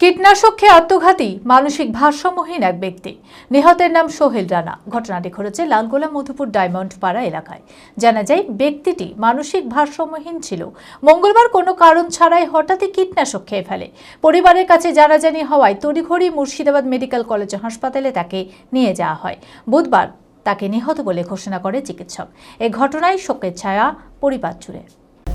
কীটনাশক খেয়ে আত্মঘাতী মানসিক ভারসাম্যহীন এক ব্যক্তি। নিহতের নাম সোহেল রানা। ঘটনাটি ঘটেছে লালগোলা মধুপুর ডায়মন্ড পাড়া এলাকায়। জানা যায়, ব্যক্তিটি মানসিক ভারসাম্যহীন ছিল। মঙ্গলবার কোনো কারণ ছাড়াই হঠাৎই কীটনাশক খেয়ে ফেলে। পরিবারের কাছে জানাজানি হওয়ায় তড়িঘড়ি মুর্শিদাবাদ মেডিকেল কলেজ হাসপাতালে তাকে নিয়ে যাওয়া হয়। বুধবার তাকে নিহত বলে ঘোষণা করে চিকিৎসক। এ ঘটনায় শোকের ছায়া পরিবার জুড়ে।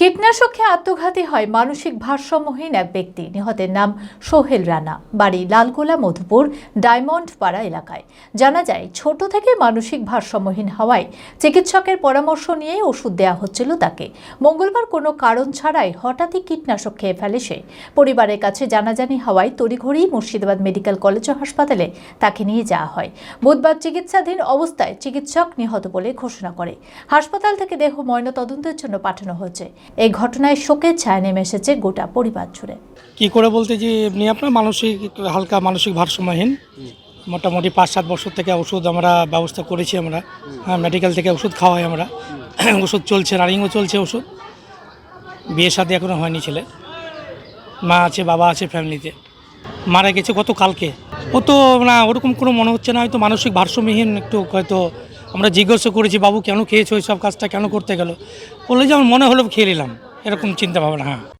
কীটনাশক খেয়ে আত্মঘাতী হয় মানসিক ভারসাম্যহীন এক ব্যক্তি। নিহতের নাম সোহেল রানা। বাড়ি লালগোলা, মধুপুর ডায়মন্ড পাড়া এলাকায়। জানা যায়, ছোট থেকে মানসিক ভারসাম্যহীন হওয়ায় চিকিৎসকের পরামর্শ নিয়ে ওষুধ দেওয়া হচ্ছিল তাকে। মঙ্গলবার কোনো কারণ ছাড়াই হঠাৎই কীটনাশক খেয়ে ফেলে সে। পরিবারের কাছে জানাজানি হওয়ায় তড়িঘড়ি মুর্শিদাবাদ মেডিকেল কলেজ ও হাসপাতালে তাকে নিয়ে যাওয়া হয়। বুধবার চিকিৎসাধীন অবস্থায় চিকিৎসক নিহত বলে ঘোষণা করে। হাসপাতাল থেকে দেহ ময়নাতদন্তের জন্য পাঠানো হয়েছে। এই ঘটনায় শোকের ছায়া নেমে এসেছে গোটা পরিবার জুড়ে। কি করে বলতে যে এমনি আপনার মানসিক হালকা মানসিক ভারসাম্যহীন। মোটামুটি পাঁচ, সাত বছর থেকে ওষুধ আমরা ব্যবস্থা করেছি আমরা। হ্যাঁ মেডিকেল থেকে ওষুধ খাওয়াই আমরা। ওষুধ চলছে রানিংও চলছে ওষুধ। বিয়ের সাথে এখনও হয়নি ছেলে। মা আছে, বাবা আছে ফ্যামিলিতে মারা গেছে গত কালকে? ও তো না, ওরকম কোনো মনে হচ্ছে না, হয়তো মানসিক ভারসাম্যহীন একটু হয়তো আমরা জিজ্ঞাসা করেছি, বাবু, কেন খেয়েছো? ওই সব কাজটা কেন করতে গেল? বললে যে, আমার মনে হলো খেয়ে নিলাম। এরকম চিন্তাভাবনা হ্যাঁ।